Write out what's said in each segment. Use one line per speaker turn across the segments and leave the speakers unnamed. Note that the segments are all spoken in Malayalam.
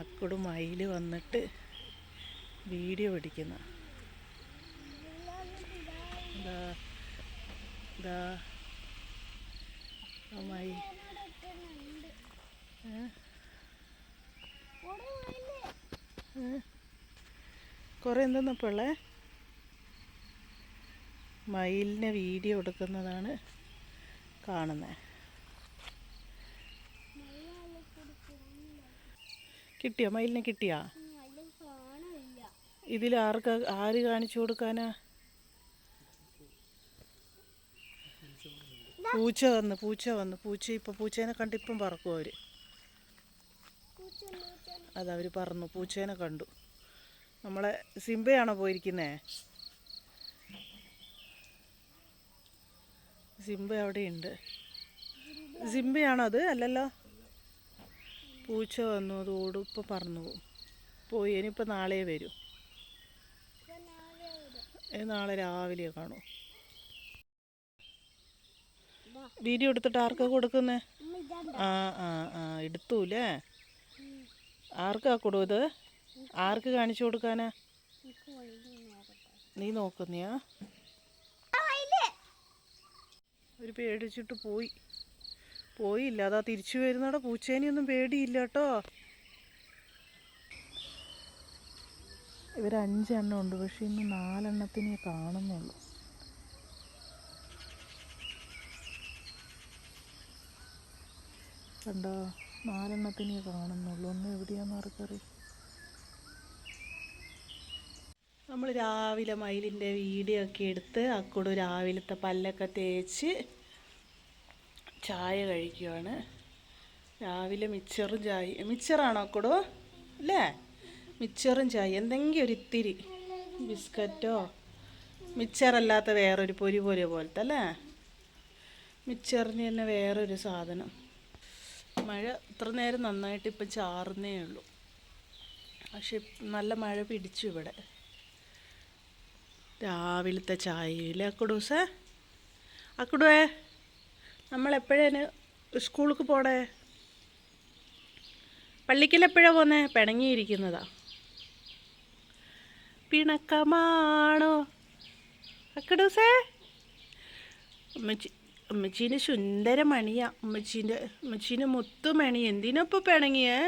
അക്കുടു മയിൽ വന്നിട്ട് വീഡിയോ പിടിക്കുന്ന. കുറെ? കുറേ എന്തെന്നാ മയിലിനെ വീഡിയോ എടുക്കുന്നതാണ് കാണുന്നത് കിട്ടിയോ? മയിലിനെ കിട്ടിയാ? ഇതിൽ ആർക്ക് ആര് കാണിച്ചു കൊടുക്കാനാ? പൂച്ച വന്ന് പൂച്ച വന്ന്. പൂച്ച ഇപ്പം പൂച്ചേനെ കണ്ട് ഇപ്പം പറക്കും അവർ. അതവർ പറന്നു. പൂച്ചേനെ കണ്ടു. നമ്മളെ സിംബയാണോ പോയിരിക്കുന്നേ? സിംബ അവിടെയുണ്ട്. സിംബയാണോ അത്? അല്ലല്ലോ. പൂച്ച വന്നു അത് ഓടും. ഇപ്പം പറന്നു പോകും പോയി ഇനിയിപ്പോൾ നാളെ വരൂ. നാളെ രാവിലെ കാണൂ. വീഡിയോ എടുത്തിട്ട് ആർക്കാ കൊടുക്കുന്നേ? ആ ആ ആ എടുത്തൂലേ? ആർക്കാ കൊടു ഇത് ആർക്ക് കാണിച്ചു കൊടുക്കാനാ? നീ നോക്കുന്നിയാ? ഒരു പേടിച്ചിട്ട് പോയി. പോയില്ല. അതാ തിരിച്ചു വരുന്നവിടെ പൂച്ചേനെയൊന്നും പേടിയില്ല കേട്ടോ ഇവർ അഞ്ചെണ്ണം ഉണ്ട്. പക്ഷെ ഇന്ന് നാലെണ്ണത്തിനെ കാണുന്നുള്ളൂ. കണ്ടോ? നാലെണ്ണത്തിനെ കാണുന്നുള്ളൂ. ഒന്ന് എവിടെയാന്ന് ആർക്കറിയാം. നമ്മൾ രാവിലെ മയിലിന്റെ വീഡിയോ ഒക്കെ എടുത്ത് അക്കൂടെ രാവിലത്തെ പല്ലൊക്കെ തേച്ച് ചായ കഴിക്കുവാണ്. രാവിലെ മിച്ചറും ചായ മിച്ചറാണോ കൊടു അല്ലേ? മിച്ചറും ചായ. എന്തെങ്കിലും ഒരു ഇത്തിരി ബിസ്ക്കറ്റോ? മിച്ചറല്ലാത്ത വേറൊരു പൊരി പൊരി പോലത്തെ അല്ലേ? മിച്ചറിന് തന്നെ വേറൊരു സാധനം. മഴ ഇത്ര നേരം നന്നായിട്ട് ഇപ്പം ചാറുന്നേ ഉള്ളൂ. പക്ഷെ നല്ല മഴ പിടിച്ചു ഇവിടെ. രാവിലത്തെ ചായയില്ലേ അക്കുടൂസേ? അക്കുടുവേ? നമ്മൾ എപ്പോഴേന് സ്കൂൾക്ക് പോണേ? പള്ളിക്കൽ എപ്പോഴാണ് പോന്നേ? പിണങ്ങിയിരിക്കുന്നതാ. പിണക്കമാണോ? അക്കടൂസേ അമ്മച്ചി അമ്മച്ചീന് സുന്ദര മണിയാ. അമ്മച്ചീന്റെ അമ്മച്ചീന് എന്തിനാ ഇപ്പോൾ പിണങ്ങിയേ?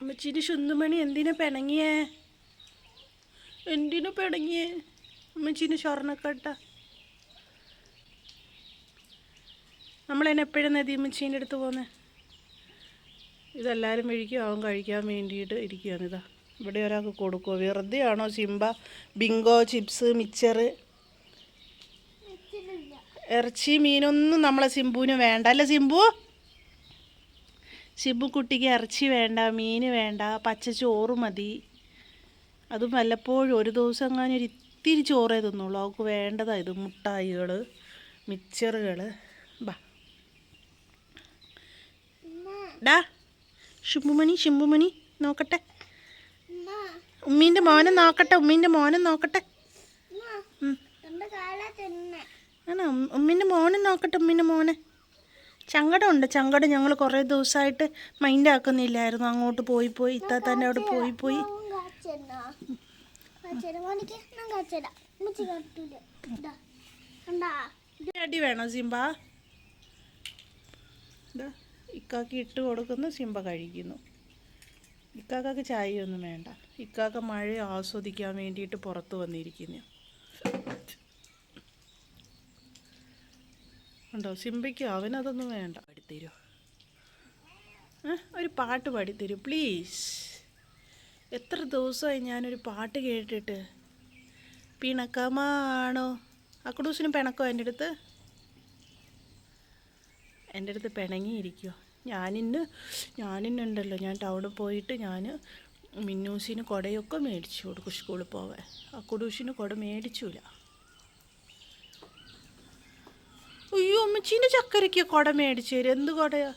അമ്മച്ചീന്റെ ശുന്തുമണി എന്തിനാ പിണങ്ങിയേ? എന്തിനു പിണങ്ങിയേ? അമ്മച്ചീന് സ്വർണക്കട്ട. നമ്മളതിനെ എപ്പോഴും നദി അമ്മച്ചീന്റെ അടുത്ത് പോകുന്നത് ഇതെല്ലാവരും കഴിക്കും അവൻ കഴിക്കാൻ വേണ്ടിയിട്ട് ഇരിക്കുകയാണ് ഇതാ. ഇവിടെ ഒരാൾക്ക് കൊടുക്കുമോ വെറുതെ ആണോ സിംബ? ബിങ്കോ ചിപ്സ് മിച്ചർ ഇറച്ചി മീനൊന്നും നമ്മളെ സിംബുവിന് വേണ്ട. അല്ലേ സിംബു? സിംബു കുട്ടിക്ക് ഇറച്ചി വേണ്ട മീൻ വേണ്ട പച്ച ചോറ് മതി. അതും വല്ലപ്പോഴും ഒരു ദിവസം എങ്ങാനും ഒരു ഇത്തിരി ചോറേ തിന്നുള്ളൂ. അവൾക്ക് വേണ്ടതാണ് ഇത് മുട്ടായികൾ മിച്ചറുകൾ ബാ. ഡാ ശുംഭുമണി ശുംഭുമണി നോക്കട്ടെ. ഉമ്മീന്റെ മോനെ നോക്കട്ടെ ഉമ്മീന്റെ മോനെ നോക്കട്ടെ. ആണോ? ഉമ്മീന്റെ മോനെ നോക്കട്ടെ ഉമ്മീന്റെ മോനെ. ചങ്കടമുണ്ട് ചങ്കടം ഞങ്ങൾ കുറേ ദിവസമായിട്ട് മൈൻഡ് ആക്കുന്നില്ലായിരുന്നു. അങ്ങോട്ട് പോയി പോയി ഇത്താത്താന്റെ അവിടെ പോയി പോയി. അടി വേണോ സിംബ? ഇക്കാക്ക് ഇട്ട് കൊടുക്കുന്നു സിംബ കഴിക്കുന്നു. ഇക്കാക്കക്ക് ചായയൊന്നും വേണ്ട. ഇക്കാക്ക മഴ ആസ്വദിക്കാൻ വേണ്ടിയിട്ട് പുറത്ത് വന്നിരിക്കുന്നു. ഉണ്ടോ? സിംബയ്ക്ക് അവനതൊന്നും വേണ്ട. പാടിത്തരൂ. ഏ? ഒരു പാട്ട് പാടിത്തരൂ പ്ലീസ്. എത്ര ദിവസമായി ഞാനൊരു പാട്ട് കേട്ടിട്ട്. പിണക്കമാണോ? അക്കുടൂസിന് പിണക്കോ എന്റെ അടുത്ത്? എന്റെ അടുത്ത് പിണങ്ങിയിരിക്കുമോ ഞാനിന്ന് ഞാനിന്നുണ്ടല്ലോ ഞാൻ ടൗണിൽ പോയിട്ട് ഞാൻ മിന്നൂസിന് കുടയൊക്കെ മേടിച്ചു കൊടുക്കും സ്കൂളിൽ പോവാൻ. ആ കുടൂശിന് കുട മേടിച്ചില്ല അയ്യോ അമ്മച്ചീന്റെ ചക്കരയ്ക്ക് കുട മേടിച്ചു തരും എന്ത് കുടയാ?